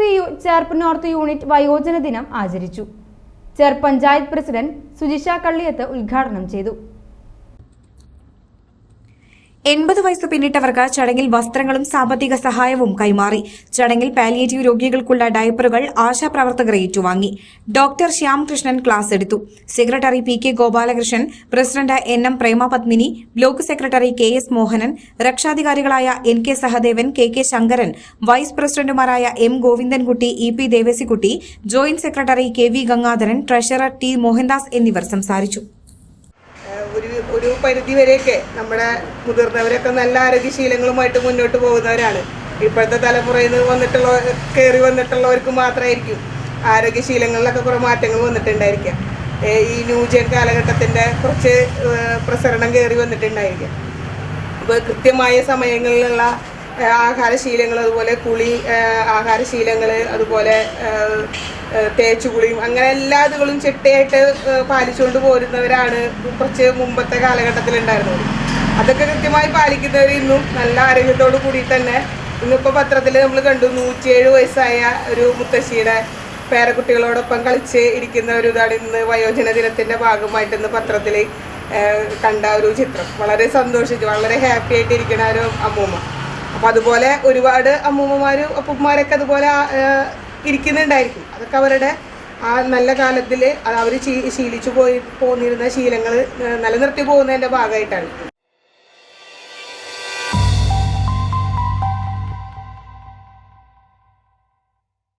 P U Cherpu north unit വയോജന ദിനം ആചരിച്ചു. ചേർ പഞ്ചായത്ത് പ്രസിഡന്റ് സുജിഷ കള്ളിയത്ത് ഉദ്ഘാടനം ചെയ്തു. എൺപത് വയസ്സ് പിന്നിട്ടവർക്ക് ചടങ്ങിൽ വസ്ത്രങ്ങളും സാമ്പത്തിക സഹായവും കൈമാറി. ചടങ്ങിൽ പാലിയേറ്റീവ് രോഗികൾക്കുള്ള ഡയപ്പറുകൾ ആശാപ്രവർത്തകർ ഏറ്റുവാങ്ങി. ഡോക്ടർ ശ്യാംകൃഷ്ണൻ ക്ലാസ് എടുത്തു. Secretary P K Gopalakrishnan president N M Premapadmini block secretary K S Mohanan രക്ഷാധികാരികളായ N K Sahadevan K K Sankaran vice പ്രസിഡന്റുമാരായ M Govindankutty E P Devasikutty joint secretary K V Gangadharan treasurer T Mohandas എന്നിവർ സംസാരിച്ചു. ഒരു പരിധി വരെയൊക്കെ നമ്മുടെ മുതിർന്നവരൊക്കെ നല്ല ആരോഗ്യശീലങ്ങളുമായിട്ട് മുന്നോട്ട് പോകുന്നവരാണ്. ഇപ്പോഴത്തെ തലമുറയിൽ നിന്ന് വന്നിട്ടുള്ള കയറി വന്നിട്ടുള്ളവർക്ക് മാത്രമായിരിക്കും ആരോഗ്യശീലങ്ങളിലൊക്കെ കുറേ മാറ്റങ്ങൾ വന്നിട്ടുണ്ടായിരിക്കാം ഈ ന്യൂജൻ കാലഘട്ടത്തിന്റെ കുറച്ച് പ്രസരണം കയറി വന്നിട്ടുണ്ടായിരിക്കാം അപ്പോൾ കൃത്യമായ സമയങ്ങളിലുള്ള ആഹാരശീലങ്ങൾ അതുപോലെ കുളി ആഹാരശീലങ്ങൾ അതുപോലെ തേച്ചുകുളിയും അങ്ങനെ എല്ലാ ഇതുകളും ചിട്ടയായിട്ട് പാലിച്ചുകൊണ്ട് പോരുന്നവരാണ് കുറച്ച് മുമ്പത്തെ കാലഘട്ടത്തിലുണ്ടായിരുന്നത്. അതൊക്കെ കൃത്യമായി പാലിക്കുന്നവർ ഇന്നും നല്ല ആരോഗ്യത്തോടു കൂടി തന്നെ ഇന്നിപ്പോൾ പത്രത്തിൽ നമ്മൾ കണ്ടു നൂറ്റിയേഴ് വയസ്സായ ഒരു മുത്തശ്ശിയുടെ പേരക്കുട്ടികളോടൊപ്പം കളിച്ച് ഇരിക്കുന്ന ഒരു ഇതാണ് ഇന്ന് വയോജന ദിനത്തിന്റെ ഭാഗമായിട്ട് ഇന്ന് പത്രത്തിൽ കണ്ട ഒരു ചിത്രം. വളരെ സന്തോഷിച്ചു വളരെ ഹാപ്പി ആയിട്ട് ഇരിക്കുന്ന ഒരു അമ്മൂമ്മ. അപ്പം അതുപോലെ ഒരുപാട് അമ്മൂമ്മമാരും അപ്പൂപ്പന്മാരൊക്കെ അതുപോലെ ഇരിക്കുന്നുണ്ടായിരിക്കും. അതൊക്കെ അവരുടെ ആ നല്ല കാലത്തിൽ അവർ ശീലിച്ചു പോയി പോന്നിരുന്ന ശീലങ്ങൾ നിലനിർത്തി പോകുന്നതിന്റെ ഭാഗമായിട്ടാണ്.